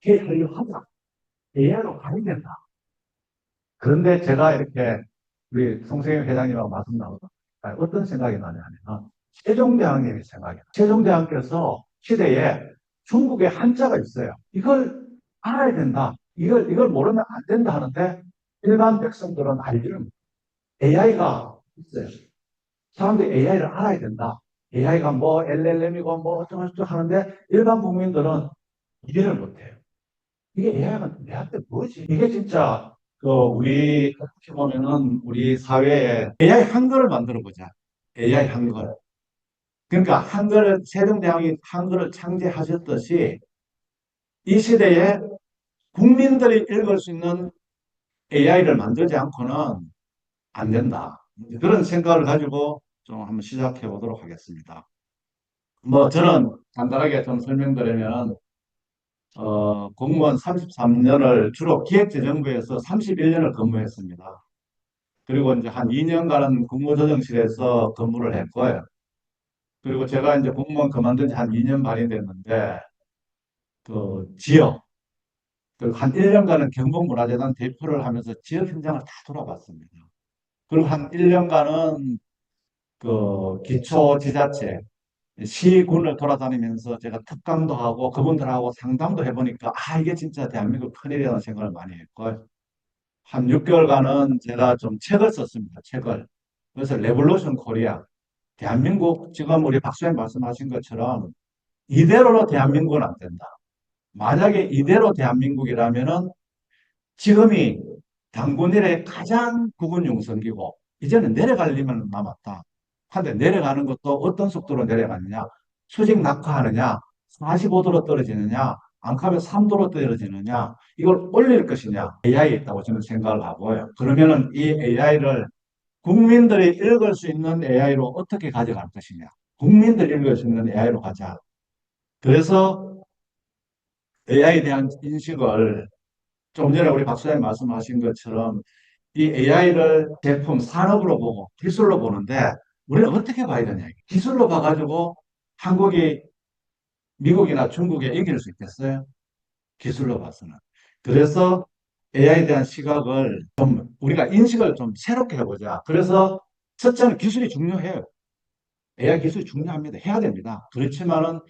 K하려 하자. AI로 가야 된다. 그런데 제가 이렇게 우리 송세경 회장님하고 말씀 나누다 어떤 생각이 나냐 하면 세종대왕님이 생각이 나요. 세종대왕께서 시대에 중국에 한자가 있어요. 이걸 알아야 된다. 이걸, 이걸 모르면 안 된다 하는데 일반 백성들은 알지를 못해요. AI가 있어요. 사람들이 AI를 알아야 된다. AI가 뭐 LLM이고 뭐 어쩌고저쩌고 하는데 일반 국민들은 이해를 못해요. 이게 AI가 내한테 뭐지? 이게 진짜 그 우리 어떻게 보면은 우리 사회에 AI 한글을 만들어 보자. AI 한글. 그러니까 한글 세종대왕이 한글을 창제하셨듯이 이 시대에 국민들이 읽을 수 있는 AI를 만들지 않고는 안 된다. 그런 생각을 가지고 좀 한번 시작해 보도록 하겠습니다. 뭐 저는 간단하게 좀 설명드리면 어, 공무원 33년을 주로 기획재정부에서 31년을 근무했습니다. 그리고 이제 한 2년간은 국무조정실에서 근무를 했고요. 그리고 제가 이제 공무원 그만둔 지 한 2년 반이 됐는데, 그 지역, 그한 1년간은 경북문화재단 대표를 하면서 지역 현장을 다 돌아봤습니다. 그리고 한 1년간은 그 기초 지자체, 시군을 돌아다니면서 제가 특강도 하고 그분들하고 상담도 해보니까 아 이게 진짜 대한민국 큰일이라는 생각을 많이 했고 한 6개월간은 제가 좀 책을 썼습니다. 책을. 그래서 레볼루션 코리아 대한민국 지금 우리 박수님 말씀하신 것처럼 이대로로 대한민국은 안 된다. 만약에 이대로 대한민국이라면은 지금이 당군 일의 가장 국은 용성기고 이제는 내려갈 일만 남았다. 한데 내려가는 것도 어떤 속도로 내려가느냐? 수직 낙하하느냐? 45도로 떨어지느냐? 앙카면 3도로 떨어지느냐? 이걸 올릴 것이냐? AI에 있다고 저는 생각을 하고요. 그러면은 이 AI를 국민들이 읽을 수 있는 AI로 어떻게 가져갈 것이냐? 국민들이 읽을 수 있는 AI로 가자. 그래서 AI에 대한 인식을 좀 전에 우리 박사님 말씀하신 것처럼 이 AI를 제품 산업으로 보고 기술로 보는데 우리는 어떻게 봐야 되냐. 기술로 봐가지고 한국이 미국이나 중국에 이길 수 있겠어요? 기술로 봐서는. 그래서 AI에 대한 시각을 좀 우리가 인식을 좀 새롭게 해보자. 그래서 첫째는 기술이 중요해요. AI 기술이 중요합니다. 해야 됩니다. 그렇지만은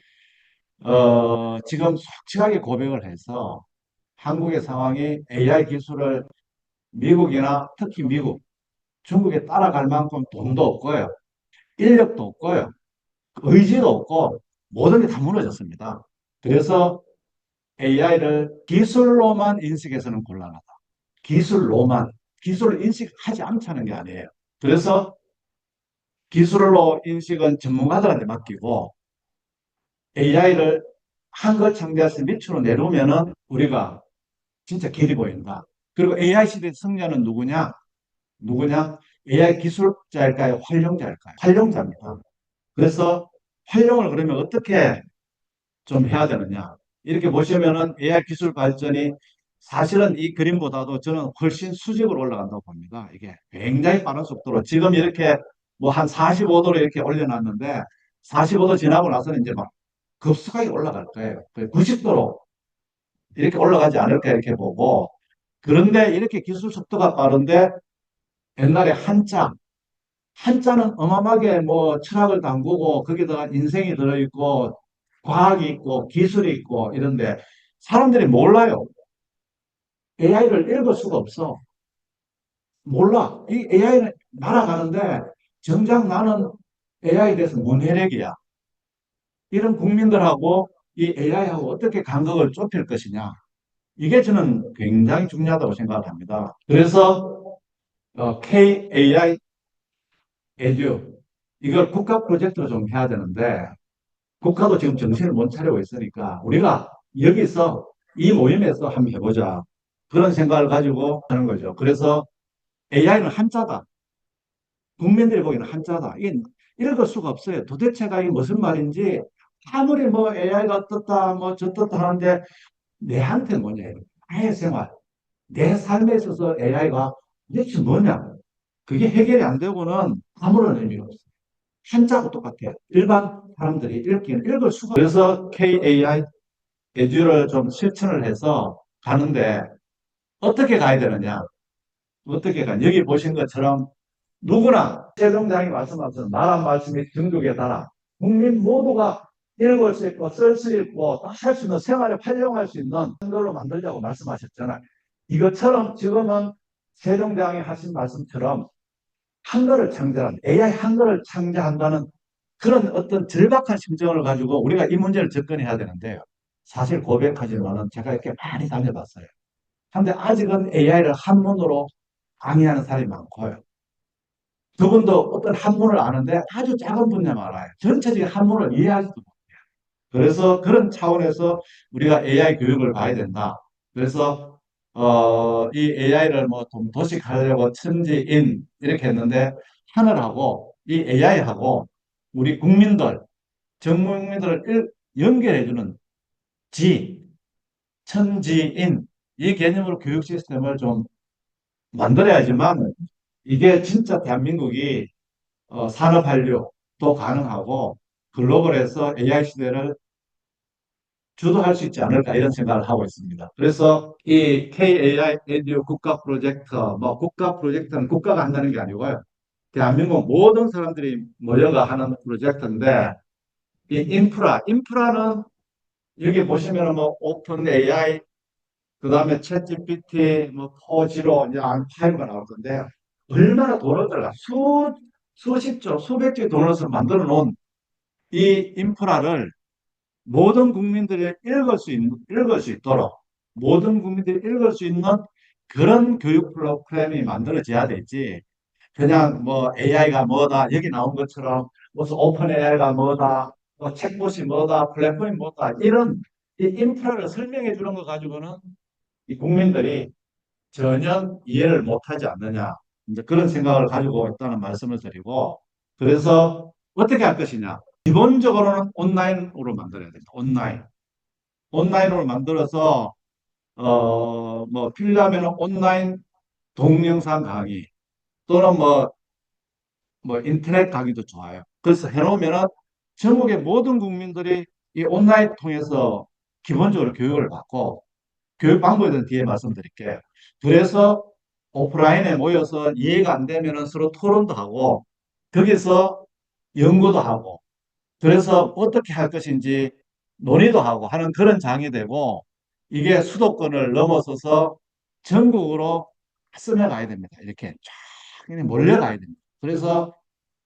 어, 지금 솔직하게 고백을 해서 한국의 상황이 AI 기술을 미국이나 특히 미국, 중국에 따라갈 만큼 돈도 없고요. 인력도 없고요. 의지도 없고 모든 게 다 무너졌습니다. 그래서 AI를 기술로만 인식해서는 곤란하다. 기술로만. 기술을 인식하지 않자는 게 아니에요. 그래서 기술로 인식은 전문가들한테 맡기고 AI를 한글 창조해서 밑으로 내려오면은 우리가 진짜 길이 보인다. 그리고 AI 시대 승자는 누구냐? 누구냐? AI 기술자일까요? 활용자일까요? 활용자입니다. 그래서 활용을 그러면 어떻게 좀 해야 되느냐? 이렇게 보시면은 AI 기술 발전이 사실은 이 그림보다도 저는 훨씬 수직으로 올라간다고 봅니다. 이게 굉장히 빠른 속도로 지금 이렇게 뭐 한 45도로 이렇게 올려놨는데 45도 지나고 나서는 이제 막 급속하게 올라갈 거예요. 90도로 이렇게 올라가지 않을까 이렇게 보고 그런데 이렇게 기술 속도가 빠른데 옛날에 한자 한자는 어마어마하게 뭐 철학을 담그고 거기다가 인생이 들어있고 과학이 있고 기술이 있고 이런데 사람들이 몰라요. AI를 읽을 수가 없어. 몰라. 이 AI는 날아가는데 정작 나는 AI에 대해서 문해력이야. 이런 국민들하고 이 AI하고 어떻게 간극을 좁힐 것이냐. 이게 저는 굉장히 중요하다고 생각을 합니다. 그래서 어, KAI 에듀 이걸 국가 프로젝트로 좀 해야 되는데 국가도 지금 정신을 못 차리고 있으니까 우리가 여기서 이 모임에서 한번 해보자 그런 생각을 가지고 하는 거죠. 그래서 AI는 한자다. 국민들이 보기에는 한자다. 이게 읽을 수가 없어요. 도대체가 이게 무슨 말인지 아무리 뭐 AI가 어떻다 뭐 저떻다 하는데 내한테 뭐냐 나의 생활 내 삶에 있어서 AI가 도대체 뭐냐 그게 해결이 안 되고는 아무런 의미가 없어요. 한자하고 똑같아요. 일반 사람들이 읽기는 읽을 수가 그래서 KAI 에듀를 좀 실천을 해서 가는데 어떻게 가야 되느냐? 어떻게 가? 여기 보신 것처럼 누구나 최종장이 말씀하신 말한 말씀이 중국에 달아 국민 모두가 읽을 수 있고 쓸 수 있고 할수 있는 생활에 활용할 수 있는 한글로 만들자고 말씀하셨잖아요. 이것처럼 지금은 세종대왕이 하신 말씀처럼 한글을 창조한 AI 한글을 창조한다는 그런 어떤 절박한 심정을 가지고 우리가 이 문제를 접근해야 되는데요. 사실 고백하지만은 제가 이렇게 많이 다녀봤어요. 근데 아직은 AI를 한문으로 강의하는 사람이 많고요. 그분도 어떤 한문을 아는데 아주 작은 분야만 알아요. 전체적인 한문을 이해하지도 못해요. 그래서 그런 차원에서 우리가 AI 교육을 봐야 된다. 그래서 어, 이 AI를 뭐 좀 도식하려고 천지인 이렇게 했는데 하늘하고 이 AI하고 우리 국민들, 전 국민들을 연결해주는 지, 천지인 이 개념으로 교육 시스템을 좀 만들어야지만 이게 진짜 대한민국이 어, 산업 한류도 가능하고 글로벌에서 AI 시대를 주도할 수 있지 않을까 이런 생각을 하고 있습니다. 그래서 이 KAI 에듀 국가 프로젝트, 뭐 국가 프로젝트는 국가가 한다는 게 아니고요. 대한민국 모든 사람들이 모여가 하는 프로젝트인데 이 인프라, 인프라는 여기 보시면은 뭐 오픈 AI, 그 다음에 챗 GPT, 뭐 포지로 이제 파이브가 나올 건데 얼마나 돈을 들어가 수 수십 조, 수백 조의 돈을 써 만들어 놓은 이 인프라를 모든 국민들이 읽을 수 있, 읽을 수 있도록 모든 국민들이 읽을 수 있는 그런 교육 프로그램이 만들어져야 되지. 그냥 뭐 AI가 뭐다 여기 나온 것처럼 무슨 오픈 AI가 뭐다 뭐 책봇이 뭐다 플랫폼이 뭐다 이런 이 인프라를 설명해 주는 거 가지고는 이 국민들이 전혀 이해를 못하지 않느냐 이제 그런 생각을 가지고 있다는 말씀을 드리고 그래서 어떻게 할 것이냐 기본적으로는 온라인으로 만들어야 됩니다. 온라인 온라인으로 만들어서 어 뭐 필요하면 온라인 동영상 강의 또는 뭐, 뭐 인터넷 강의도 좋아요. 그래서 해놓으면은 전국의 모든 국민들이 이 온라인 통해서 기본적으로 교육을 받고 교육 방법에 대한 뒤에 말씀드릴게요. 그래서 오프라인에 모여서 이해가 안 되면은 서로 토론도 하고 거기서 연구도 하고 그래서 어떻게 할 것인지 논의도 하고 하는 그런 장이 되고 이게 수도권을 넘어서서 전국으로 스며가야 됩니다. 이렇게 쫙 몰려가야 됩니다. 그래서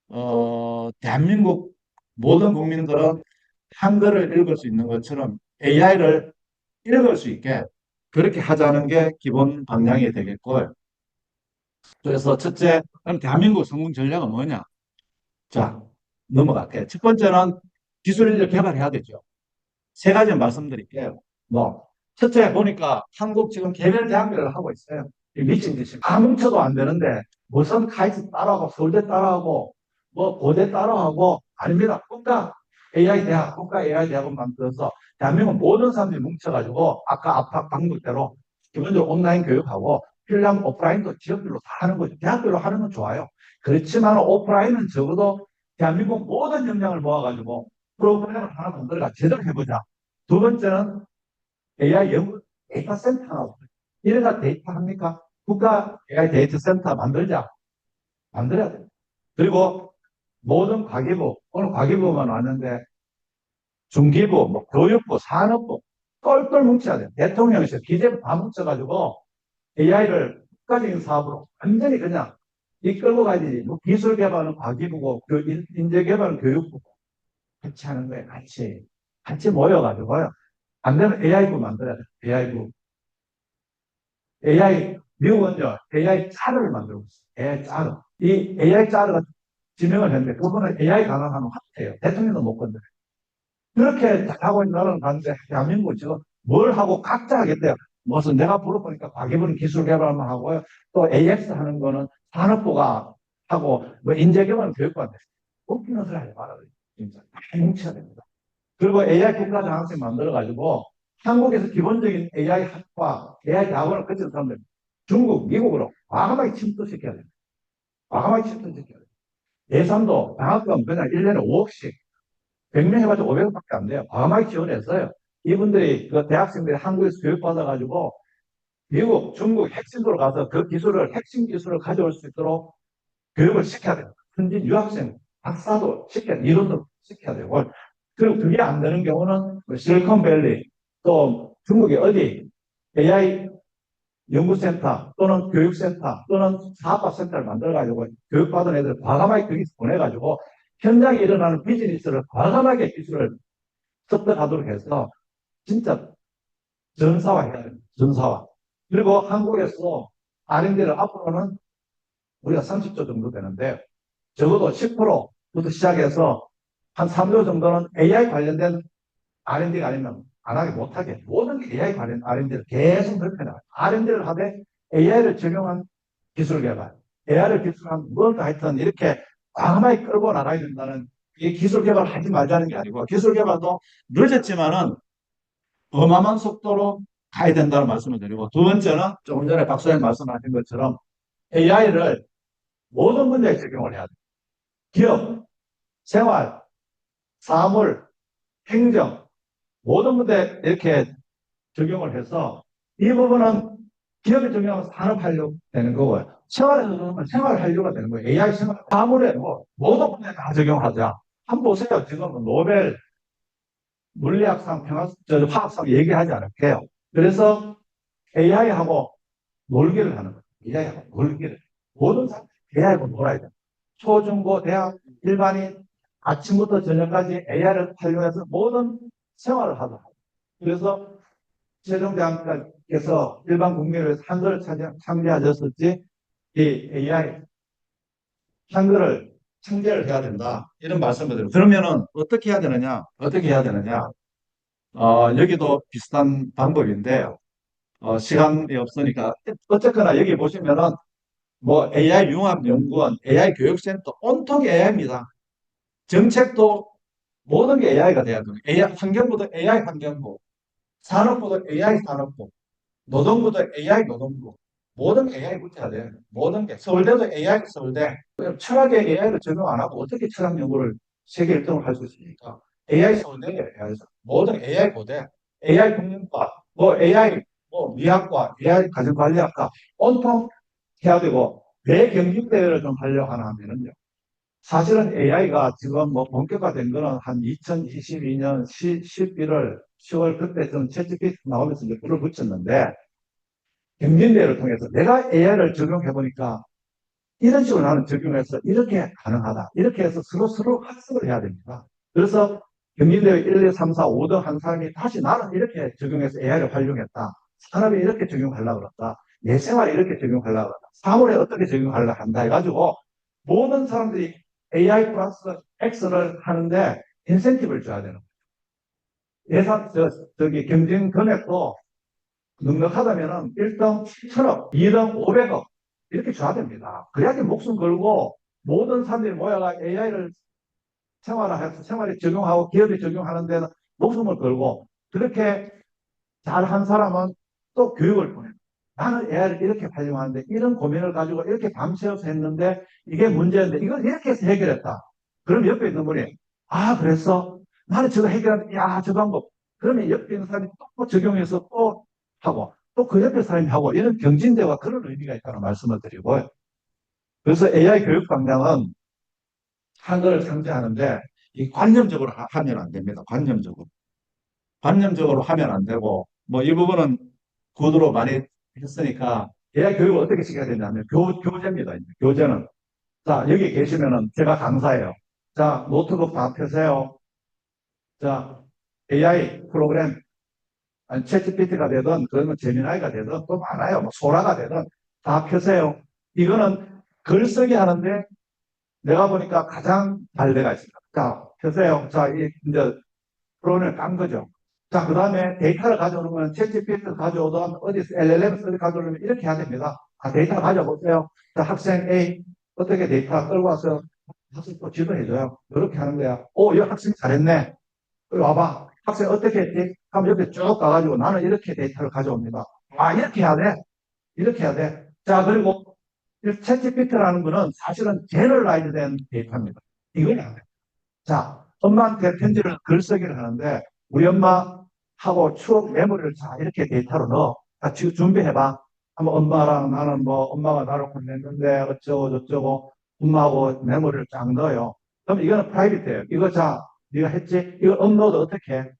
어, 대한민국 모든 국민들은 한글을 읽을 수 있는 것처럼 AI를 읽을 수 있게 그렇게 하자는 게 기본 방향이 되겠고요. 그래서 첫째, 그럼 대한민국 성공 전략은 뭐냐? 자, 넘어갈게요. 첫 번째는 기술 인력 개발해야 되죠. 세 가지 말씀드릴게요. 뭐, 첫째 보니까 한국 지금 개별 대학교를 하고 있어요. 미친 듯이. 아무 쳐도 안 되는데, 무슨 카이스 따라하고, 서울대 따라하고, 뭐, 고대 따라하고, 아닙니다. 국가 AI 대학, 국가 AI 대학을 만들어서 대한민국 모든 사람들이 뭉쳐가지고, 아까 압박 방법대로 기본적으로 온라인 교육하고, 필요하면 오프라인도 지역별로 다 하는 거죠. 대학별로 하는 건 좋아요. 그렇지만 오프라인은 적어도 대한민국 모든 역량을 모아가지고 프로그램을 하나 만들어가 제대로 해보자. 두 번째는 AI 연구 데이터 센터 하나 이래가 데이터 합니까? 국가 AI 데이터 센터 만들자. 만들어야 돼. 그리고 모든 과기부, 오늘 과기부만 왔는데 중기부, 뭐 교육부, 산업부 똘똘 뭉쳐야 돼. 대통령실, 기재부 다 뭉쳐가지고 AI를 국가적인 사업으로 완전히 그냥 이끌고 가야지. 뭐 기술 개발은 과기부고, 그 인재 개발은 교육부고. 같이 하는 거예요, 같이. 같이 모여가지고요. 안 되면 AI부 만들어야 돼, AI부. AI, 미국은 요, AI 짜르를 만들고 있어요. AI 짜르. 이 AI 짜르가 지명을 했는데, 그분은 AI 강화하면 확해요. 대통령도 못 건드려요. 그렇게 하고 있는 나라는 봤는데, 대한민국 지금 뭘 하고 각자 하겠대요. 무슨 내가 물어보니까 과기부는 기술 개발만 하고요. 또 AX 하는 거는 산업부가 하고 뭐 인재개발은 교육부가 됐어요. 웃기는 소리 하지 말아요. 진짜 다 뭉쳐야 됩니다. 그리고 AI 국가 장학생 만들어가지고 한국에서 기본적인 AI 학과, AI 대학원을 거친 사람들 중국, 미국으로 과감하게 침투시켜야 됩니다. 과감하게 침투시켜야 됩니다. 예산도 장학금 그냥 1년에 5억씩 100명 해가지고 500억밖에 안 돼요. 과감하게 지원했어요. 이분들이 그 대학생들이 한국에서 교육받아가지고 미국, 중국 핵심으로 가서 그 기술을, 핵심 기술을 가져올 수 있도록 교육을 시켜야 돼요. 현지 유학생, 박사도 시켜야 돼요. 이론도 시켜야 되고. 그리고 그게 안 되는 경우는 뭐 실리콘밸리, 또 중국의 어디 AI 연구센터 또는 교육센터 또는 사업화센터를 만들어가지고 교육받은 애들 과감하게 거기서 보내가지고 현장에 일어나는 비즈니스를 과감하게 기술을 습득하도록 해서 진짜 전사화해야 됩니다. 전사화. 그리고 한국에서 R&D를 앞으로는 우리가 30조 정도 되는데 적어도 10%부터 시작해서 한 3조 정도는 AI 관련된 R&D가 아니면 안 하게 못하게 모든 게 AI 관련 R&D를 계속 넓혀나가요. R&D를 하되 AI를 적용한 기술 개발, AI를 기술한 뭘까 하여튼 이렇게 과감하게 끌고 나가야 된다는 이 기술 개발 하지 말자는 게 아니고 기술 개발도 늦었지만은 어마어마한 속도로 가야 된다는 말씀을 드리고 두 번째는 조금 전에 박사님 말씀하신 것처럼 AI를 모든 분야에 적용을 해야 돼요. 기업, 생활, 사물, 행정 모든 분야에 이렇게 적용을 해서 이 부분은 기업에 적용하면 산업한류 되는 거고요. 생활에 적용하면 생활한류가 되는 거예요. AI 생활, 사물에 뭐 모든 분야에 다 적용하자. 한번 보세요. 지금 노벨 물리학상, 평화, 저, 화학상 얘기하지 않을게요. 그래서 AI하고 놀기를 하는 거예요. AI하고 놀기를. 모든 사람 AI하고 놀아야 돼요. 초중고, 대학, 일반인, 아침부터 저녁까지 AI를 활용해서 모든 생활을 하도록. 그래서 세종대학교에서 일반 국민을 한글을 창제하셨을지 이 AI 한글을 창제를 해야 된다. 이런 말씀을 드려요. 그러면은 어떻게 해야 되느냐? 어떻게 해야 되느냐? 어, 여기도 비슷한 방법인데, 어, 시간이 없으니까. 어쨌거나 여기 보시면은 뭐 AI 융합연구원, AI 교육센터, 온통 AI입니다. 정책도 모든 게 AI가 돼야 돼요. AI, 환경부도 AI 환경부, 산업부도 AI 산업부, 노동부도 AI 노동부, 모든 게 AI 붙여야 돼요. 모든 게. 서울대도 AI 서울대. 철학에 AI를 적용 안 하고 어떻게 철학 연구를 세계 1등을 할 수 있습니까? AI 서울대에 AI 모든 AI 고대, AI 국문과, 뭐 AI 뭐 미학과, AI 가정관리학과 온통 해야 되고 내 경직대회를 좀 하려고 하면은요. 사실은 AI가 지금 뭐 본격화된 거는 한 2022년 11월, 10월 그때쯤 채찍이 나오면서 이제 불을 붙였는데 경진대회를 통해서 내가 AI를 적용해 보니까 이런 식으로 나는 적용해서 이렇게 가능하다. 이렇게 해서 서로 서로 학습을 해야 됩니다. 그래서 경진대회 1, 2, 3, 4, 5등 한 사람이 다시 나는 이렇게 적용해서 AI를 활용했다. 산업에 이렇게 적용하려고 그랬다. 내 생활에 이렇게 적용하려고 그랬다. 사물에 어떻게 적용하려고 한다 해가지고 모든 사람들이 AI 플러스 X를 하는데 인센티브를 줘야 되는 거예요. 예산, 저, 저기 경쟁 금액도 넉넉하다면은 1등 7천억, 2등 500억 이렇게 줘야 됩니다. 그래야지 목숨 걸고 모든 사람들이 모여가 AI를 생활해서 생활에 적용하고 기업에 적용하는 데는 목숨을 걸고 그렇게 잘한 사람은 또 교육을 보내. 나는 AI를 이렇게 활용하는데 이런 고민을 가지고 이렇게 밤새워서 했는데 이게 문제인데 이걸 이렇게 해서 해결했다. 그럼 옆에 있는 분이 아 그랬어? 나는 저거 해결하는데 야저 방법. 그러면 옆에 있는 사람이 또 적용해서 또 하고 또 그 옆에 사람이 하고 이런 경진대와 그런 의미가 있다는 말씀을 드리고요. 그래서 AI 교육 방향은 한글을 상대하는데 이 관념적으로 하- 하면 안 됩니다. 관념적으로. 관념적으로 하면 안 되고 뭐 이 부분은 구두로 많이 했으니까 AI 교육을 어떻게 시켜야 되냐면 교, 교재입니다. 교재는 자 여기 계시면은 제가 강사예요. 자 노트북 다 펴세요. 자 AI 프로그램 아니 챗GPT가 되든 그러면 제미나이가 되든 또 많아요. 뭐 소라가 되든 다 펴세요. 이거는 글쓰기 하는데 내가 보니까 가장 발대가 있습니다. 자 펴세요. 자 이, 이제 프로그램을 깐 거죠. 자, 그 다음에 데이터를 가져오는 건 챗GPT를 가져오든 어디서 LLM을 가져오면 이렇게 해야 됩니다. 아, 데이터 가져보세요. 자, 학생 A 어떻게 데이터 끌고 와서 학생 또 지도해줘요. 이렇게 하는 거야. 오, 이 학생 잘했네. 와봐. 학생 어떻게 했지? 하면 옆에 쭉 가가지고 나는 이렇게 데이터를 가져옵니다. 아, 이렇게 해야 돼. 이렇게 해야 돼. 자, 그리고 챗GPT라는 거는 사실은 제너라이즈 된 데이터입니다. 이걸 해야 돼. 자, 엄마한테 편지를 글쓰기를 하는데 우리 엄마 하고 추억 메모리를 자 이렇게 데이터로 넣어. 자, 지금 준비해봐. 한번 엄마랑 나는 뭐 엄마가 나를 혼냈는데 어쩌고 저쩌고 엄마하고 메모리를 쫙 넣어요. 그럼 이거는 프라이빗해요. 이거 자, 네가 했지? 이거 업로드 어떻게 해?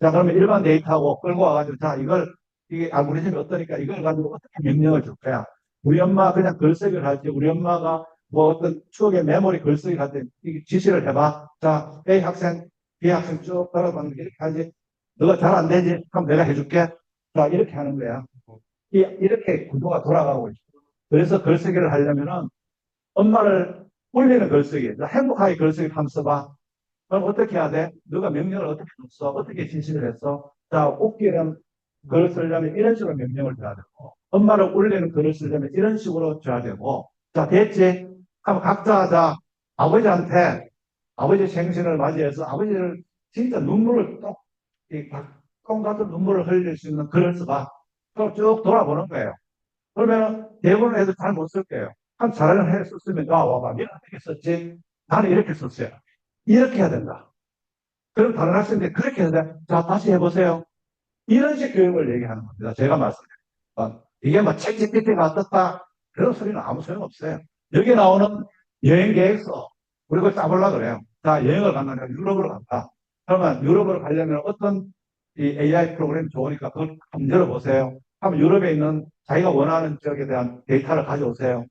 자, 그러면 일반 데이터하고 끌고 와가지고 자, 이걸 이게 알고리즘이 어떠니까 이걸 가지고 어떻게 명령을 줄 거야? 우리 엄마 그냥 글쓰기를 할 때 우리 엄마가 뭐 어떤 추억의 메모리 글쓰기를 할 때 지시를 해봐. 자, A 학생, B 학생 쭉 걸어봤는데 이렇게 하지. 너가 잘 안 되지? 그럼 내가 해줄게. 자, 이렇게 하는 거야. 이, 이렇게 구도가 돌아가고 있어. 그래서 글쓰기를 하려면은 엄마를 울리는 글쓰기, 행복하게 글쓰기 한번 써봐. 그럼 어떻게 해야 돼? 너가 명령을 어떻게 줬어? 어떻게 지시를 했어? 자, 웃기는 글을 쓰려면 이런 식으로 명령을 줘야 되고, 엄마를 울리는 글을 쓰려면 이런 식으로 줘야 되고, 자, 됐지? 그럼 각자, 자, 아버지한테, 아버지 생신을 맞이해서 아버지를 진짜 눈물을 똑, 이똥 같은 눈물을 흘릴 수 있는 글을 써봐. 그럼 쭉 돌아보는 거예요. 그러면 대부분 애들 잘 못 쓸 거예요. 한애 썼으면, 아, 와봐. 니는 어떻게 썼지? 나는 이렇게 썼어요. 이렇게 해야 된다. 그럼 다른 학생들이 그렇게 해야 돼. 자, 다시 해보세요. 이런 식 교육을 얘기하는 겁니다. 제가 말씀드린 이게 뭐 책GPT가 어떻다. 그런 소리는 아무 소용없어요. 여기 나오는 여행 계획서. 우리 그걸 짜보려고 그래요. 자, 여행을 간다. 유럽으로 간다. 그러면 유럽으로 가려면 어떤 이 AI 프로그램이 좋으니까 그걸 한번 열어보세요. 한번 유럽에 있는 자기가 원하는 지역에 대한 데이터를 가져오세요.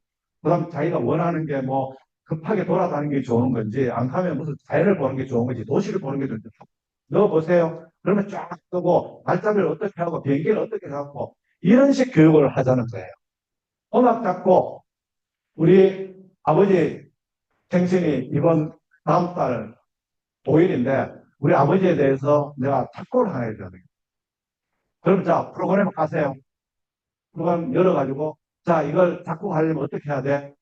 그 다음 자기가 원하는 게 뭐 급하게 돌아다니는 게 좋은 건지, 안 가면 무슨 자연을 보는 게 좋은 건지, 도시를 보는 게 좋은지 넣어보세요. 그러면 쫙 뜨고, 발자를 어떻게 하고, 비행기를 어떻게 잡고, 이런 식 교육을 하자는 거예요. 음악 잡고, 우리 아버지 생신이 이번 다음 달 5일인데, 우리 아버지에 대해서 내가 탁구를 하나 해줘야. 그럼 자, 프로그램 가세요. 프로그램 열어가지고, 자, 이걸 탁구 하려면 어떻게 해야 돼?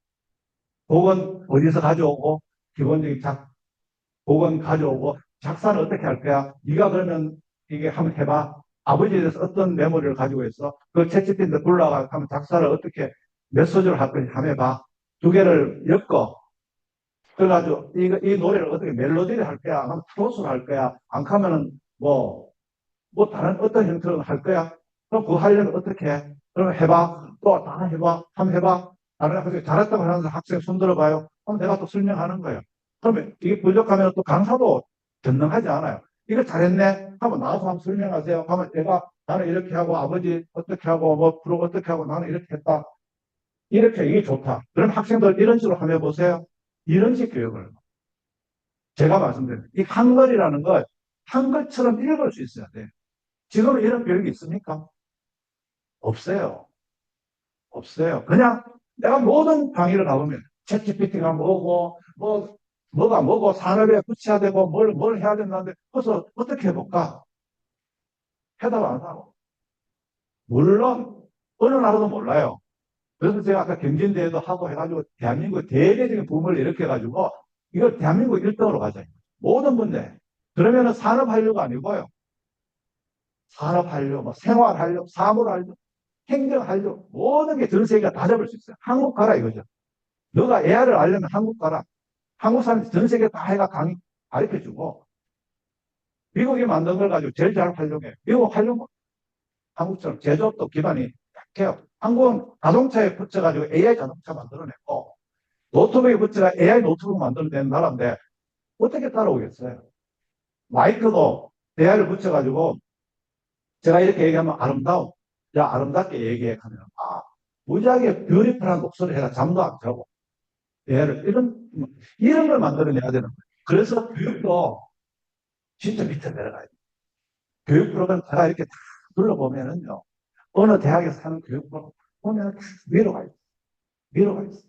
곡은 어디서 가져오고, 기본적인 작, 곡은 가져오고, 작사는 어떻게 할 거야? 네가 그러면 이게 한번 해봐. 아버지에 대해서 어떤 메모리를 가지고 있어? 그 채찍핀데 불러가 하면 작사를 어떻게 몇 소절을 할 건지 한번 해봐. 두 개를 엮어. 그래가지고 이, 이 노래를 어떻게 멜로디를 할 거야? 아니면 트로스를 할 거야? 안 하면은 뭐, 뭐 다른 어떤 형태로 할 거야? 그럼 그거 하려면 어떻게 해? 그러면 해봐. 또 다 해봐. 한번 해봐. 다른 학생 잘했다고 하는 학생 손 들어봐요. 그럼 내가 또 설명하는 거예요. 그러면 이게 부족하면 또 강사도 전능하지 않아요. 이거 잘했네? 하면 나와서 한번 설명하세요. 하면 내가 나는 이렇게 하고 아버지 어떻게 하고 뭐 프로 어떻게 하고 나는 이렇게 했다. 이렇게 이게 좋다. 그럼 학생들 이런 식으로 하면 보세요. 이런 식 교육을. 제가 말씀드린 이 한글이라는 걸 한글처럼 읽을 수 있어야 돼요. 지금은 이런 교육이 있습니까? 없어요. 없어요. 그냥 내가 모든 강의를 가보면 챗GPT가 뭐고 뭐 뭐가 뭐고 산업에 붙여야 되고 뭘 뭘 해야 된다는데 그래서 어떻게 해볼까? 해답 안 하고 물론 어느 나라도 몰라요. 그래서 제가 아까 경진대회도 하고 해가지고 대한민국 대대적인 붐을 일으켜가지고 이걸 대한민국 1등으로 가자. 모든 문제. 그러면은 산업한류가 아니고요. 산업한류, 뭐 생활한류, 사물한류, 행정한류, 모든 게 전 세계가 다 잡을 수 있어요. 한국 가라 이거죠. 너가 AR을 알려면 한국 가라. 한국 사람들이 전 세계 다 해가 강의 가르쳐 주고 미국이 만든 걸 가지고 제일 잘 활용해. 미국 활용 한국처럼 제조업도 기반이 약해요. 한국은 자동차에 붙여가지고 AI 자동차 만들어냈고 노트북에 붙여가 AI 노트북 만들어낸 나라인데 어떻게 따라오겠어요? 마이크도 AI를 붙여가지고 제가 이렇게 얘기하면 아름다움. 야, 아름답게 얘기해. 하면, 아, 무지하게 뷰티풀한 목소리 해라. 잠도 안 자고. AI를, 이런, 이런 걸 만들어내야 되는 거예요. 그래서 교육도 진짜 밑에 내려가야 돼요. 교육 프로그램 제가 이렇게 다 둘러보면은요. 어느 대학에서 하는 교육 프로그램 보면 위로 가 있어. 위로 가 있어.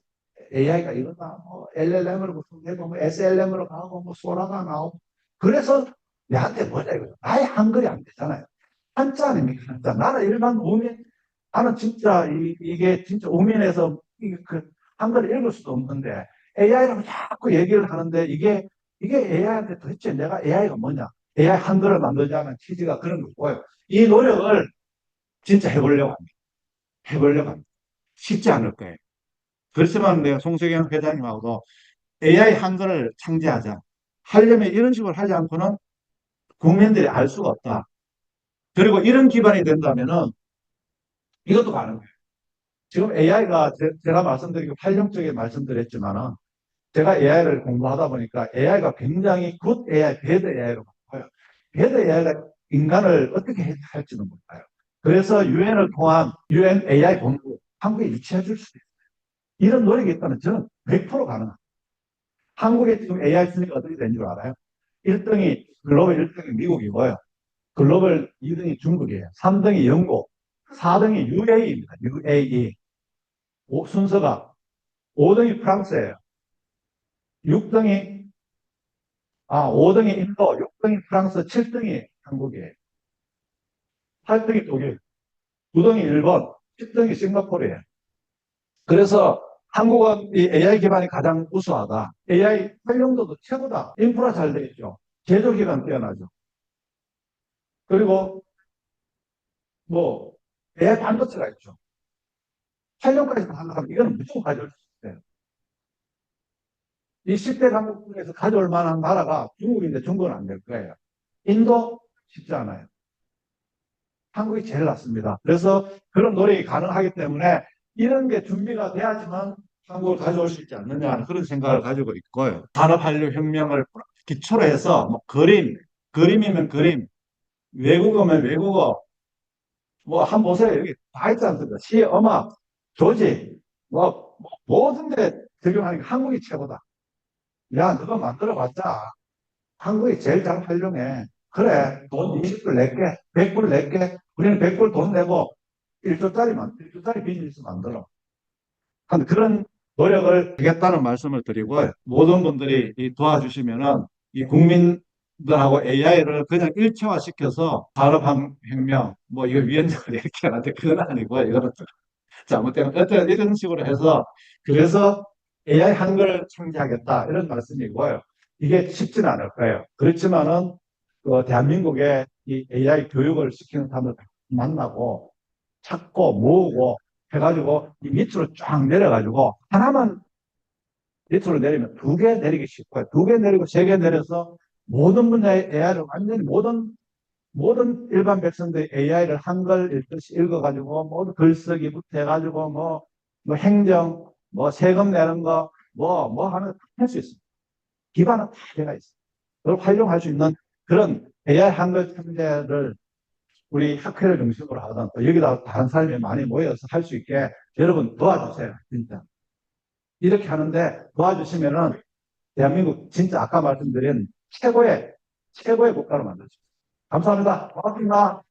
AI가 이거다. 뭐, LLM으로 구성되고, 뭐, SLM으로 가고, 뭐, 소라가 나오고. 그래서 내한테 뭐냐, 이거. 아예 한글이 안 되잖아요. 한자 아닙니까? 한자. 나는 일반 우민, 나는 진짜 이, 이게 진짜 우민에서 이게 그 한글을 읽을 수도 없는데 AI라고 자꾸 얘기를 하는데 이게 이게 AI한테 도대체 내가 AI가 뭐냐? AI 한글을 만들자는 취지가 그런 거고요. 이 노력을 진짜 해보려고 합니다. 해보려고 합니다. 쉽지 않을 거예요. 그렇지만 내가 송석영 회장님하고도 AI 한글을 창제하자. 하려면 이런 식으로 하지 않고는 국민들이 알 수가 없다. 그리고 이런 기반이 된다면은 이것도 가능해요. 지금 AI가 제 가 말씀드린 활용적인 말씀드렸지만은 제가 AI를 공부하다 보니까 AI가 굉장히 굿 AI, 배드 AI로 바꿔요. 배드 AI가 인간을 어떻게 해- 할지는 몰라요. 그래서 유엔을 통한 유엔 AI 본부 한국에 유치해 줄 수도 있어요. 이런 노력이 있다면 저는 100% 가능합니다. 한국에 지금 AI 순위가 어떻게 된 줄 알아요? 1등이 글로벌 1등이 미국이고요. 글로벌 2등이 중국이에요. 3등이 영국, 4등이 UAE입니다. UAE. 오- 순서가 5등이 프랑스예요. 6등이 아 5등이 인도, 6등이 프랑스, 7등이 한국이에요. 8등이 독일, 9등이 일본, 10등이 싱가포르예요. 그래서 한국은 이 AI 기반이 가장 우수하다. AI 활용도도 최고다. 인프라 잘 돼 있죠. 제조 기반 뛰어나죠. 그리고 뭐 AI 반도체가 있죠. 활용까지 다 하려면 이건 무조건 가져올 수 있어요. 이 10대 강국 중에서 가져올 만한 나라가 중국인데 중국은 안 될 거예요. 인도 쉽지 않아요. 한국이 제일 낫습니다. 그래서 그런 노력이 가능하기 때문에 이런 게 준비가 돼야지만 한국을 가져올 수 있지 않느냐 하는 그런 생각을 가지고 있고요. 산업한류혁명을 기초로 해서 뭐 그림, 그림이면 그림, 외국어면 외국어, 뭐 한번 보세요. 여기 다 있지 않습니까? 시, 음악, 조직, 뭐, 뭐 모든 데 적용하니까 한국이 최고다. 야, 너가 만들어봤자 한국이 제일 잘 활용해. 그래, 돈 20불 낼게, 100불 낼게. 우리는 100불 돈 내고 1조짜리만, 1조짜리 비즈니스 만들어. 한 그런 노력을 하겠다는 말씀을 드리고 모든 분들이 이 도와주시면은 이 국민들하고 AI를 그냥 일체화시켜서 산업혁명, 뭐 이거 위원장을 이렇게 하는데 그건 아니고 이거는 잘못된 어떤 이런 식으로 해서 그래서 AI 한글 창제하겠다 이런 말씀이고요. 이게 쉽지는 않을 거예요. 그렇지만은 그 대한민국에 이 AI 교육을 시키는 사람을 만나고 찾고 모으고 해가지고 이 밑으로 쫙 내려가지고 하나만 밑으로 내리면 두 개 내리기 쉽고요. 두 개 내리고 세 개 내려서 모든 분야의 AI를 완전히 모든 모든 일반 백성들이 AI를 한글 읽듯이 읽어가지고 모두 글쓰기부터 해가지고 뭐, 뭐 행정, 뭐 세금 내는 거, 뭐, 뭐 하는 할 수 있습니다. 기반은 다 되어 있습니다. 그걸 활용할 수 있는 그런 AI 한글 창제를 우리 학회를 중심으로 하던 또 여기다 다른 사람이 많이 모여서 할 수 있게 여러분 도와주세요. 진짜. 이렇게 하는데 도와주시면은 대한민국 진짜 아까 말씀드린 최고의 최고의 국가로 만들죠. 감사합니다. 고맙습니다.